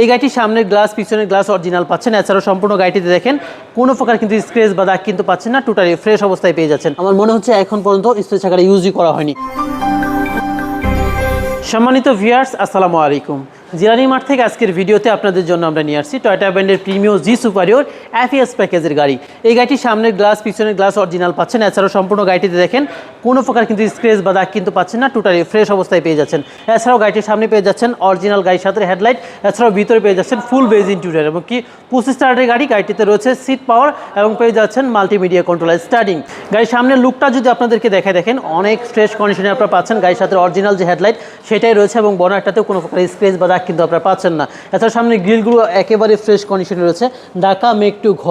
এই গাড়িটির সামনের গ্লাস পিছনের গ্লাস অরিজিনাল পাচ্ছেন। এছাড়াও সম্পূর্ণ গাড়িটিতে দেখেন, কোনো প্রকার কিন্তু স্ক্রেচ বা দাগ কিন্তু পাচ্ছেন না টোটালি ফ্রেশ অবস্থায় পেয়ে যাচ্ছেন। আমার মনে হচ্ছে এখন পর্যন্ত স্পেস আকারে ইউজই করা হয়নি। সম্মানিত ভিয়ার্স আসসালামু আলাইকুম। জিরানি মাঠ থেকে আজকের ভিডিওতে আপনাদের জন্য আমরা নিয়ে আসছি টয়টা ব্র্যান্ডের প্রিমিয়ো জি সুপারিয়র এফিএস প্যাকেজের গাড়ি। এই গাড়িটির সামনের গ্লাস পিছনের গ্লাস অরিজিনাল পাচ্ছেন। এছাড়াও সম্পূর্ণ গাড়িটিতে দেখেন, কোনো প্রকার কিন্তু স্ক্রেচ বা দাগ কিন্তু পাচ্ছেন না। টোটালি ফ্রেশ অবস্থায় পেয়ে যাচ্ছেন। এছাড়াও গাড়িটির সামনে পেয়ে যাচ্ছেন অরিজিনাল গাড়ির সাথে হেডলাইট এছাড়াও ভিতরে পেয়ে যাচ্ছেন ফুল বেজ ইন্টুরিয়ার এবং কি পঁচিশ স্টারের গাড়ি। গাড়িটিতে রয়েছে সিট পাওয়ার এবং পেয়ে যাচ্ছেন মাল্টিমিডিয়া কন্ট্রোলার স্টার্টিং গাড়ির সামনের লুকটা যদি আপনাদেরকে দেখে দেখেন, অনেক ফ্রেশ কন্ডিশনে আপনারা পাচ্ছেন। গাড়ির সাথে অরিজিনাল যে হেডলাইট সেটাই রয়েছে এবং বনারটাতেও কোনো প্রকার স্ক্রেচ বা কিন্তু আপনারা পাচ্ছেন না। এছাড়া সামনে গ্রিলগুলো একেবারে ফ্রেশ কন্ডিশনে রয়েছে। ঢাকা মেক টু ঘ,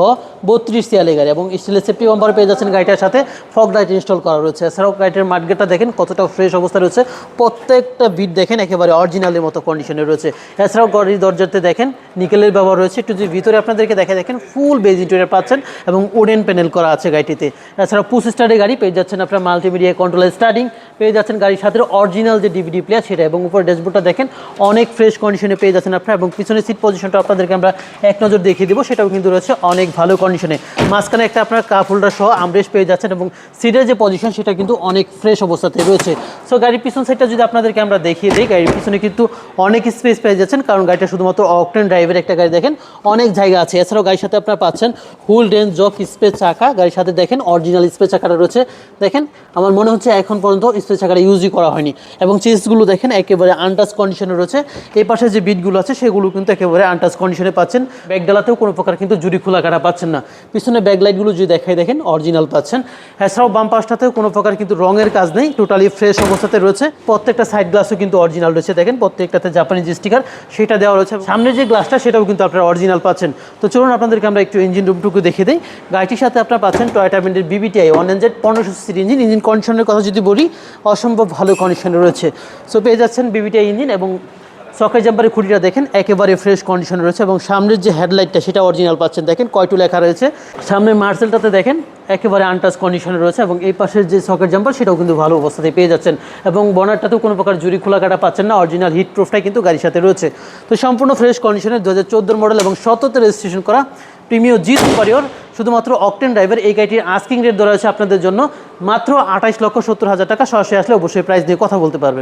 বত্রিশ সিয়ালি গাড়ি এবং স্টিলের সেফটি বাম্পার পেয়ে যাচ্ছেন গাড়িটার সাথে। ফগ লাইট ইনস্টল করা রয়েছে। এছাড়াও গাড়িটার মার্কেটটা দেখেন, কতটা ফ্রেশ অবস্থা রয়েছে। প্রত্যেকটা বিট দেখেন, একেবারে অরিজিনালের মতো কন্ডিশনে রয়েছে। এছাড়াও গাড়ির দরজাতে দেখেন নিকেলের ব্যবহার রয়েছে। একটু যদি ভিতরে আপনাদেরকে দেখে দেখেন ফুল বেজ পাচ্ছেন এবং উডেন প্যানেল করা আছে গাড়িটিতে। এছাড়াও পুশ স্টারের গাড়ি পেয়ে যাচ্ছেন আপনার মাল্টিমিডিয়া কন্ট্রোলার স্টার্টিং পেয়ে যাচ্ছেন গাড়ির সাথে অরিজিনাল যে ডিভিডি প্লেয়ার সেটা এবং উপরে ড্যাশবোর্ডটা দেখেন, অনেক ফ্রেশ কন্ডিশনে পেয়ে যাচ্ছেন আপনার এবং পিছনে সিট পজিশনটা আপনাদেরকে আমরা এক নজর দেখিয়ে দেবো। সেটাও কিন্তু রয়েছে অনেক ভালো কন্ডিশনে মাঝখানে একটা আপনার কাপ হোল্ডার সহ আমরেশ পেয়ে যাচ্ছেন এবং সিটের যে পজিশন সেটা কিন্তু অনেক ফ্রেশ অবস্থাতে রয়েছে। সো গাড়ির পিছন সাইডটা যদি আপনাদেরকে আমরা দেখিয়ে দিই, গাড়ির পিছনে কিন্তু অনেক স্পেস পেয়ে যাচ্ছেন কারণ গাড়িটা শুধুমাত্র অকটেন ড্রাইভের একটা গাড়ি দেখেন, অনেক জায়গা আছে। এছাড়াও গাড়ির সাথে আপনারা পাচ্ছেন হুল রেঞ্জ জক স্পেস চাকা। গাড়ির সাথে দেখেন অরিজিনাল স্পেস চাকাটা রয়েছে। দেখেন, আমার মনে হচ্ছে এখন পর্যন্ত স্পেস চাকাটা ইউজই করা হয়নি। এবং চেসগুলো দেখেন একেবারে আনটাচ কন্ডিশনে রয়েছে। এই পাশে যে বিটগুলো আছে, সেগুলো কিন্তু একেবারে আনটাচ কন্ডিশনে পাচ্ছেন। ব্যাগডালাতেও কোনো প্রকার কিন্তু জুড়ি খোলা কাটা পাচ্ছেন না। পিছনে ব্যাকলাইটগুলো যদি দেখাই দেখেন অরিজিনাল পাচ্ছেন। এছাড়াও বাম পাশটাতেও কোনো প্রকার কিন্তু রঙের কাজ নেই টোটালি ফ্রেশ অবস্থাতে রয়েছে। প্রত্যেকটা সাইড গ্লাসও কিন্তু অরিজিনাল রয়েছে, দেখেন, প্রত্যেকটাতে জাপানিজ স্টিকার সেটা দেওয়া রয়েছে। সামনের যে গ্লাসটা সেটাও কিন্তু আপনারা অরিজিনাল পাচ্ছেন। তো চলুন আপনাদেরকে আমরা একটু ইঞ্জিন রুমটুকু দেখে দিই। গাড়িটির সাথে আপনারা পাচ্ছেন টয়টা ব্র্যান্ডের বিবিটিআই ওয়ান এনজেড পনেরোশো সিসির ইঞ্জিন ইঞ্জিন কন্ডিশনের কথা যদি বলি, অসম্ভব ভালো কন্ডিশনে রয়েছে। সো পেয়ে যাচ্ছেন বিবিটিআই ইঞ্জিন এবং সকেট জাম্পারের খুঁটিটা দেখেন, একেবারে ফ্রেশ কন্ডিশনে রয়েছে এবং সামনের যে হেডলাইটটা সেটা অরিজিনাল পাচ্ছেন। দেখেন কয়টু লেখা রয়েছে। সামনের মার্সেলটাতে দেখেন, একেবারে আনটাচ কন্ডিশনে রয়েছে এবং এই পাশের যে সকেট জাম্পার, সেটাও কিন্তু ভালো অবস্থাতে পেয়ে যাচ্ছেন। এবং বনারটাতেও কোনো প্রকার জুরি খোলা কাটা পাচ্ছেন না অরিজিনাল হিট প্রুফটাই কিন্তু গাড়ির সাথে রয়েছে। তো সম্পূর্ণ ফ্রেশ কন্ডিশনে দু হাজার মডেল এবং সততে রেজিস্ট্রেশন করা প্রিমিয় জি সুপারিয়র শুধুমাত্র অকটেন ড্রাইভার এই গাড়িটির আস্কিং রেট ধরা হচ্ছে আপনাদের জন্য মাত্র আঠাইশ লক্ষ সত্তর হাজার টাকা। সরাসরি আসলে অবশ্যই প্রাইস নিয়ে কথা বলতে পারবেন।